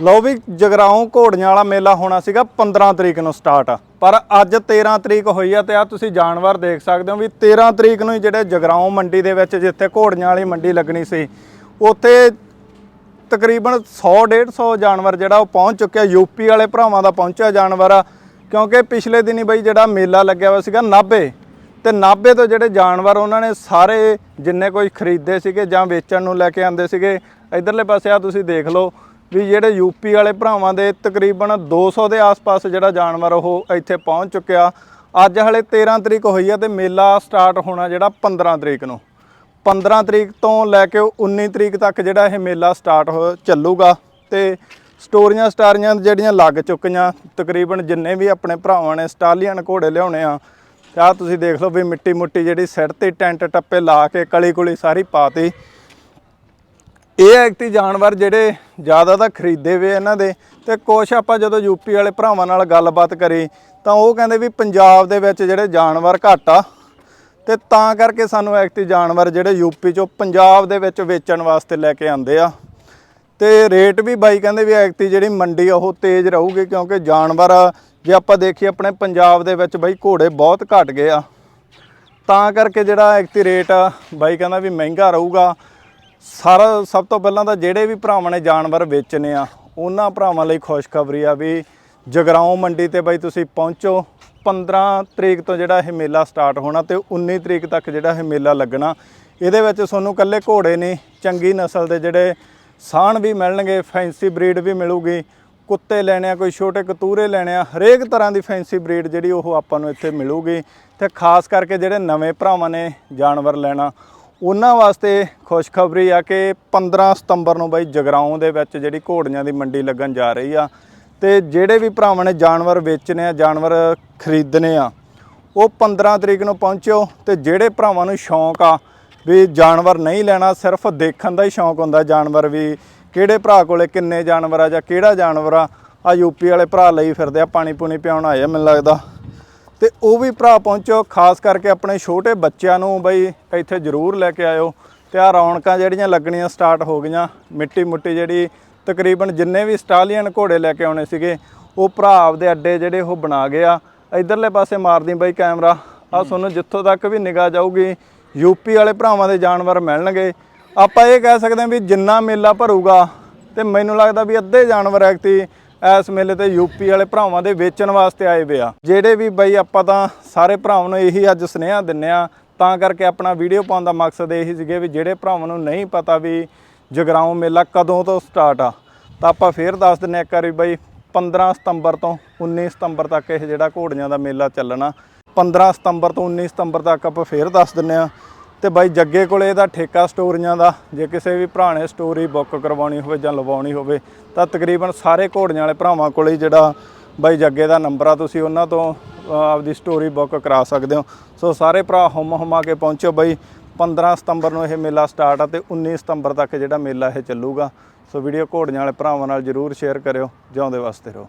ਲਓ ਵੀ ਜਗਰਾਉਂ ਘੋੜੀਆਂ ਵਾਲਾ ਮੇਲਾ ਹੋਣਾ ਸੀਗਾ 15 ਤਰੀਕ ਨੂੰ ਸਟਾਰਟ ਪਰ ਅੱਜ 13 ਤਰੀਕ ਹੋਈ ਆ ਤੇ ਆ ਤੁਸੀਂ ਜਾਨਵਰ ਦੇਖ ਸਕਦੇ ਹੋ ਵੀ 13 ਤਰੀਕ ਨੂੰ ਹੀ ਜਿਹੜੇ ਜਗਰਾਉਂ ਮੰਡੀ ਦੇ ਵਿੱਚ ਜਿੱਥੇ ਘੋੜੀਆਂ ਵਾਲੀ ਮੰਡੀ ਲੱਗਣੀ ਸੀ, ਉੱਥੇ ਤਕਰੀਬਨ 100 150 ਜਾਨਵਰ ਜਿਹੜਾ ਉਹ ਪਹੁੰਚ ਚੁੱਕਿਆ। ਯੂਪੀ ਵਾਲੇ ਭਰਾਵਾਂ ਦਾ ਪਹੁੰਚਿਆ ਜਾਨਵਰ ਆ, ਕਿਉਂਕਿ ਪਿਛਲੇ ਦਿਨੀ ਬਈ ਜਿਹੜਾ ਮੇਲਾ ਲੱਗਿਆ ਹੋਇਆ ਸੀਗਾ ਨਾਭੇ, ਤੇ ਨਾਭੇ ਤੋਂ ਜਿਹੜੇ ਜਾਨਵਰ ਉਹਨਾਂ ਨੇ ਸਾਰੇ ਜਿੰਨੇ ਕੋਈ ਖਰੀਦੇ ਸੀਗੇ ਜਾਂ ਵੇਚਣ ਨੂੰ ਲੈ ਕੇ ਆਂਦੇ ਸੀਗੇ, ਇਧਰਲੇ ਪਾਸੇ ਆ ਤੁਸੀਂ ਦੇਖ ਲਓ ਵੀ ਜਿਹੜੇ ਯੂਪੀ ਵਾਲੇ ਭਰਾਵਾਂ ਦੇ ਤਕਰੀਬਨ 200 ਦੇ ਆਸ-ਪਾਸ ਜਿਹੜਾ ਜਾਨਵਰ ਉਹ ਇੱਥੇ ਪਹੁੰਚ ਚੁੱਕਿਆ। ਅੱਜ ਹਲੇ 13 ਤਰੀਕ ਹੋਈ ਆ ਤੇ ਮੇਲਾ ਸਟਾਰਟ ਹੋਣਾ ਜਿਹੜਾ 15 ਤਰੀਕ ਨੂੰ। 15 ਤਰੀਕ ਤੋਂ ਲੈ ਕੇ 19 ਤਰੀਕ ਤੱਕ ਜਿਹੜਾ ਇਹ ਮੇਲਾ ਸਟਾਰਟ ਹੋ ਚੱਲੂਗਾ ਤੇ ਸਟੋਰੀਆਂ ਸਟਾਰੀਆਂ ਜਿਹੜੀਆਂ ਲੱਗ ਚੁੱਕੀਆਂ, ਤਕਰੀਬਨ ਜਿੰਨੇ ਵੀ ਆਪਣੇ ਭਰਾਵਾਂ ਨੇ ਸਟਾਲੀਅਨ ਘੋੜੇ ਲਿਆਉਣੇ ਆ ਤੇ ਆਹ ਤੁਸੀਂ ਦੇਖ ਲਓ ਵੀ ਮਿੱਟੀ ਮੁੱਟੀ ਜਿਹੜੀ ਸਿਰ ਤੇ ਟੈਂਟ ਟੱਪੇ ਲਾ ਕੇ ਕਲੀ ਕੁਲੀ ਸਾਰੀ ਪਾਤੀ। ਇਹ ਐਕਟੀ ਜਾਨਵਰ ਜਿਹੜੇ ਜ਼ਿਆਦਾ ਤਾਂ ਖਰੀਦੇ ਵੇ ਇਹਨਾਂ ਦੇ ਤੇ ਕੁਛ ਆਪਾਂ ਜਦੋਂ ਯੂਪੀ ਵਾਲੇ ਭਰਾਵਾਂ ਨਾਲ ਗੱਲਬਾਤ ਕਰੀ ਤਾਂ ਉਹ ਕਹਿੰਦੇ ਵੀ ਪੰਜਾਬ ਦੇ ਵਿੱਚ ਜਿਹੜੇ ਜਾਨਵਰ ਘੱਟ ਆ ਤੇ ਤਾਂ ਕਰਕੇ ਸਾਨੂੰ ਐਕਟੀ ਜਾਨਵਰ ਜਿਹੜੇ ਯੂਪੀ ਚੋਂ ਪੰਜਾਬ ਦੇ ਵਿੱਚ ਵੇਚਣ ਵਾਸਤੇ ਲੈ ਕੇ ਆਉਂਦੇ ਆ। ਤੇ ਰੇਟ ਵੀ ਬਾਈ ਕਹਿੰਦੇ ਵੀ ਐਕਟੀ ਜਿਹੜੀ ਮੰਡੀ ਆ ਉਹ ਤੇਜ਼ ਰਹੂਗੀ ਕਿਉਂਕਿ ਜਾਨਵਰ ਜੇ ਆਪਾਂ ਦੇਖੀਏ ਆਪਣੇ ਪੰਜਾਬ ਦੇ ਵਿੱਚ ਬਾਈ ਘੋੜੇ ਬਹੁਤ ਘਟ ਗਏ ਆ। ਤਾਂ ਕਰਕੇ ਜਿਹੜਾ ਐਕਟੀ ਰੇਟ ਬਾਈ ਕਹਿੰਦਾ ਵੀ ਮਹਿੰਗਾ ਰਹੂਗਾ। ਸਾਰਾ ਸਭ ਤੋਂ ਪਹਿਲਾਂ ਤਾਂ ਜਿਹੜੇ ਵੀ ਭਰਾਵਾਂ ਨੇ ਜਾਨਵਰ ਵੇਚਣੇ ਆ, ਉਹਨਾਂ ਭਰਾਵਾਂ ਲਈ ਖੁਸ਼ਖਬਰੀ ਆ ਵੀ ਜਗਰਾਉਂ ਮੰਡੀ ਤੇ ਬਾਈ ਤੁਸੀਂ ਪਹੁੰਚੋ। 15 ਤਰੀਕ ਤੋਂ ਜਿਹੜਾ ਇਹ ਮੇਲਾ ਸਟਾਰਟ ਹੋਣਾ ਤੇ 19 ਤਰੀਕ ਤੱਕ ਜਿਹੜਾ ਇਹ ਮੇਲਾ ਲੱਗਣਾ। ਇਹਦੇ ਵਿੱਚ ਤੁਹਾਨੂੰ ਕੱਲੇ ਘੋੜੇ ਨਹੀਂ, ਚੰਗੀ ਨਸਲ ਦੇ ਜਿਹੜੇ ਸਾਣ ਵੀ ਮਿਲਣਗੇ, ਫੈਂਸੀ ਬਰੀਡ ਵੀ ਮਿਲੂਗੀ। ਕੁੱਤੇ ਲੈਣੇ ਆ, ਕੋਈ ਛੋਟੇ ਕਤੂਰੇ ਲੈਣੇ ਆ, ਹਰੇਕ ਤਰ੍ਹਾਂ ਦੀ ਫੈਂਸੀ ਬਰੀਡ ਜਿਹੜੀ ਉਹ ਆਪਾਂ ਨੂੰ ਇੱਥੇ ਮਿਲੂਗੀ। ਤੇ ਖਾਸ ਕਰਕੇ ਜਿਹੜੇ ਨਵੇਂ ਭਰਾਵਾਂ ਨੇ ਜਾਨਵਰ ਲੈਣਾ ਉਹਨਾਂ ਵਾਸਤੇ ਖੁਸ਼ਖਬਰੀ ਆ ਕਿ 15 ਸਤੰਬਰ ਨੂੰ ਬਾਈ ਜਗਰਾਉਂ ਦੇ ਵਿੱਚ ਜਿਹੜੀ ਘੋੜੀਆਂ ਦੀ ਮੰਡੀ ਲੱਗਣ ਜਾ ਰਹੀ ਆ ਤੇ ਜਿਹੜੇ ਵੀ ਭਰਾਵਾਂ ਨੇ ਜਾਨਵਰ ਵੇਚਣੇ ਆ, ਜਾਨਵਰ ਖਰੀਦਣੇ ਆ, ਉਹ 15 ਤਰੀਕ ਨੂੰ ਪਹੁੰਚਿਓ ਤੇ ਜਿਹੜੇ ਭਰਾਵਾਂ ਨੂੰ ਸ਼ੌਂਕ ਆ ਵੀ ਜਾਨਵਰ ਨਹੀਂ ਲੈਣਾ, ਸਿਰਫ ਦੇਖਣ ਦਾ ਹੀ ਸ਼ੌਂਕ ਹੁੰਦਾ ਜਾਨਵਰ ਵੀ, ਕਿਹੜੇ ਭਰਾ ਕੋਲੇ ਕਿੰਨੇ ਜਾਨਵਰ ਆ ਜਾਂ ਕਿਹੜਾ ਜਾਨਵਰ ਆ ਆ ਯੂਪੀ ਵਾਲੇ ਭਰਾ ਲਈ ਫਿਰਦੇ ਆ, ਪਾਣੀ ਪੂਣੀ ਪਿਆਉਣ ਆਏ ਆ, ਮੈਨੂੰ ਲੱਗਦਾ। ਤੇ ਉਹ ਵੀ ਭਰਾ ਪਹੁੰਚੋ ਖਾਸ ਕਰਕੇ ਆਪਣੇ ਛੋਟੇ ਬੱਚਿਆਂ ਨੂੰ ਬਈ ਇੱਥੇ ਜ਼ਰੂਰ ਲੈ ਕੇ ਆਇਓ। ਤੇ ਆ ਰੌਣਕਾਂ ਜਿਹੜੀਆਂ ਲੱਗਣੀਆਂ ਸਟਾਰਟ ਹੋ ਗਈਆਂ ਮਿੱਟੀ ਮੁੱਟੀ ਜਿਹੜੀ ਤਕਰੀਬਨ ਜਿੰਨੇ ਵੀ ਸਟਾਲੀਅਨ ਘੋੜੇ ਲੈ ਕੇ ਆਉਣੇ ਸੀਗੇ ਉਹ ਭਰਾ ਆਪਦੇ ਅੱਡੇ ਜਿਹੜੇ ਉਹ ਬਣਾ ਗਏ ਆ। ਇਧਰਲੇ ਪਾਸੇ ਮਾਰਦੀ ਬਈ ਕੈਮਰਾ। ਆ ਤੁਹਾਨੂੰ ਜਿੱਥੋਂ ਤੱਕ ਵੀ ਨਿਗਾਹ ਜਾਊਗੀ ਯੂਪੀ ਵਾਲੇ ਭਰਾਵਾਂ ਦੇ ਜਾਨਵਰ ਮਿਲਣਗੇ। ਆਪਾਂ ਇਹ ਕਹਿ ਸਕਦੇ ਹਾਂ ਵੀ ਜਿੰਨਾ ਮੇਲਾ ਭਰੂਗਾ ਤੇ ਮੈਨੂੰ ਲੱਗਦਾ ਵੀ ਅੱਧੇ ਜਾਨਵਰ ਐਕਤੀ ਇਸ ਮੇਲੇ ਤੇ ਯੂਪੀ ਵਾਲੇ ਭਰਾਵਾਂ ਦੇ ਵੇਚਣ ਵਾਸਤੇ ਆਏ ਵੇ ਆ। ਜਿਹੜੇ ਵੀ ਬਈ ਆਪਾਂ ਤਾਂ ਸਾਰੇ ਭਰਾਵਾਂ ਨੂੰ ਇਹੀ ਅੱਜ ਸੁਨੇਹਾ ਦਿੰਨੇ ਆ, ਤਾਂ ਕਰਕੇ ਆਪਣਾ ਵੀਡੀਓ ਪਾਉਣ ਦਾ ਮਕਸਦ ਇਹੀ ਸੀਗੇ ਵੀ ਜਿਹੜੇ ਭਰਾਵਾਂ ਨੂੰ ਨਹੀਂ ਪਤਾ ਵੀ ਜਗਰਾਉਂ ਮੇਲਾ ਕਦੋਂ ਤੋਂ ਸਟਾਰਟ ਆ, ਤਾਂ ਆਪਾਂ ਫੇਰ ਦੱਸ ਦਿੰਨੇ ਆ ਇੱਕ ਵਾਰੀ ਬਈ 15 ਸਤੰਬਰ ਤੋਂ 19 ਸਤੰਬਰ ਤੱਕ ਇਹ ਜਿਹੜਾ ਘੋੜੀਆਂ ਦਾ ਮੇਲਾ ਚੱਲਣਾ 15 ਸਤੰਬਰ ਤੋਂ 19 ਸਤੰਬਰ ਤੱਕ ਆਪਾਂ ਫੇਰ ਦੱਸ ਦਿੰਨੇ ਆ। ਤੇ ਬਾਈ ਜੱਗੇ ਕੋਲੇ ਇਹਦਾ ਠੇਕਾ ਸਟੋਰੀਆਂ ਦਾ, ਜੇ ਕਿਸੇ ਵੀ ਭਰਾ ਨੇ ਸਟੋਰੀ ਬੁੱਕ ਕਰਵਾਉਣੀ ਹੋਵੇ ਜਾਂ ਲਵਾਉਣੀ ਹੋਵੇ, ਤਾਂ ਤਕਰੀਬਨ ਸਾਰੇ ਘੋੜੀਆਂ ਵਾਲੇ ਭਰਾਵਾਂ ਕੋਲੇ ਹੀ ਜਿਹੜਾ ਬਾਈ ਜੱਗੇ ਦਾ ਨੰਬਰ ਆ, ਤੁਸੀਂ ਉਹਨਾਂ ਤੋਂ ਆਪਦੀ ਸਟੋਰੀ ਬੁੱਕ ਕਰਾ ਸਕਦੇ ਹੋ। ਸੋ ਸਾਰੇ ਭਰਾ ਹੁਮ ਹੁਮਾ ਕੇ ਪਹੁੰਚੋ ਬਾਈ। 15 ਸਤੰਬਰ ਨੂੰ ਇਹ ਮੇਲਾ ਸਟਾਰਟ ਆ ਤੇ 19 ਸਤੰਬਰ ਤੱਕ ਜਿਹੜਾ ਮੇਲਾ ਇਹ ਚੱਲੂਗਾ। ਸੋ ਵੀਡੀਓ ਘੋੜੀਆਂ ਵਾਲੇ ਭਰਾਵਾਂ ਨਾਲ ਜਰੂਰ ਸ਼ੇਅਰ ਕਰਿਓ। ਜਿਉਂਦੇ ਵਾਸਤੇ ਰਹੋ।